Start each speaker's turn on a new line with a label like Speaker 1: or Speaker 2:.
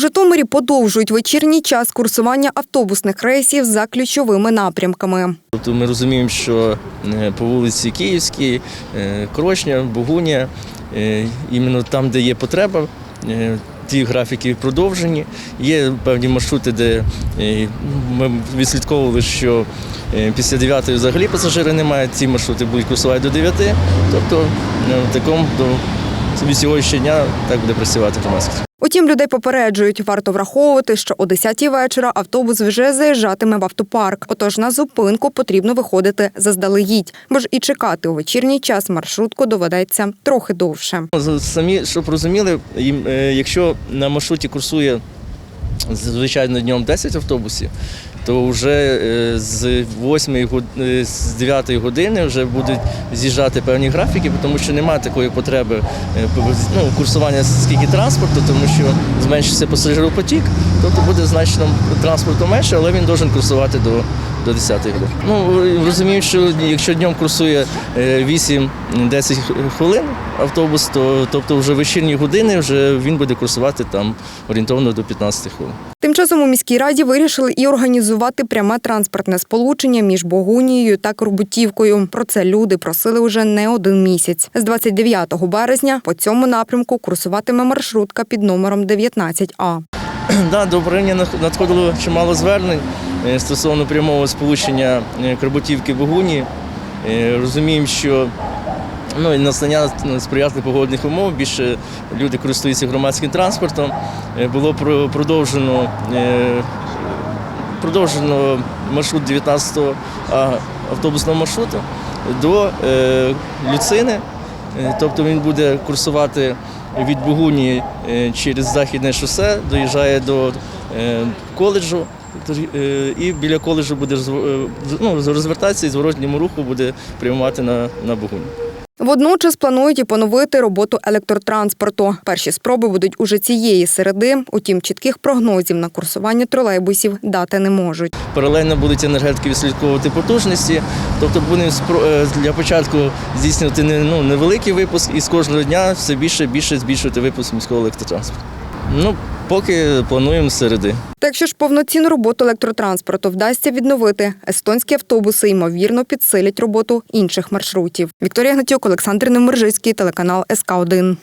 Speaker 1: Житомирі подовжують вечірній час курсування автобусних рейсів за ключовими напрямками.
Speaker 2: Тобто ми розуміємо, що е, по вулиці Київській, е, Крошня, Богуня, е, іменно там, де є потреба, ті графіки продовжені. Є певні маршрути, де ми відслідковували, що після 9 взагалі пасажири немає, ці маршрути будуть курсувати до 9. Тобто в такому до сьогоднішнього дня так буде працювати громадськість.
Speaker 1: Утім, людей попереджують, варто враховувати, що о 10-й вечора автобус вже заїжджатиме в автопарк. Отож на зупинку потрібно виходити заздалегідь, бо ж і чекати у вечірній час маршрутку доведеться трохи довше.
Speaker 2: Самі, щоб розуміли, е, якщо на маршруті курсує звичайно днем 10 автобусів, то вже е, з 8 год- е, з 9 години вже будуть з'їжджати певні графіки, тому що немає такої потреби е, ну, курсування скільки транспорту, тому що зменшиться пасажиропотік, тобто буде значно транспорту менше, але він має курсувати до, до 10 години. Ну, розумію, що якщо днем курсує е, 8-10 хвилин автобус, то тобто вже вечірні години вже він буде курсувати там орієнтовно до 15 хвилин.
Speaker 1: Тим часом у міській раді вирішили і організувати пряме транспортне сполучення між Богунією та Корбутівкою. Про це люди просили уже не один місяць. З 29 березня по цьому напрямку курсуватиме маршрутка під номером 19А.
Speaker 2: Да, до управління надходило чимало звернень е, стосовно прямого сполучення е, Богуні. Е, Розуміємо, що ну, і настання сприятливих погодних умов більше люди користуються громадським транспортом. Е, Було продовжено, е, продовжено маршрут 19-го автобусного маршруту до е, Люцини. Тобто він буде курсувати від Бугуні через західне шосе, доїжджає до коледжу. І біля коледжу буде ну, розвертатися і зворотньому руху буде прямувати на, на Бугуню.
Speaker 1: Водночас планують і поновити роботу електротранспорту. Перші спроби будуть уже цієї середи. Утім, чітких прогнозів на курсування тролейбусів дати не можуть.
Speaker 2: Паралельно будуть енергетики відслідковувати потужності. Тобто будемо е, для початку здійснювати ну, невеликий випуск і з кожного дня все більше більше збільшувати випуск міського електротранспорту. Ну, поки плануємо середи.
Speaker 1: Та якщо ж повноцінну роботу електротранспорту вдасться відновити, естонські автобуси ймовірно підсилять роботу інших маршрутів. Вікторія Гнатюк, Олександр Немержицький, телеканал СК 1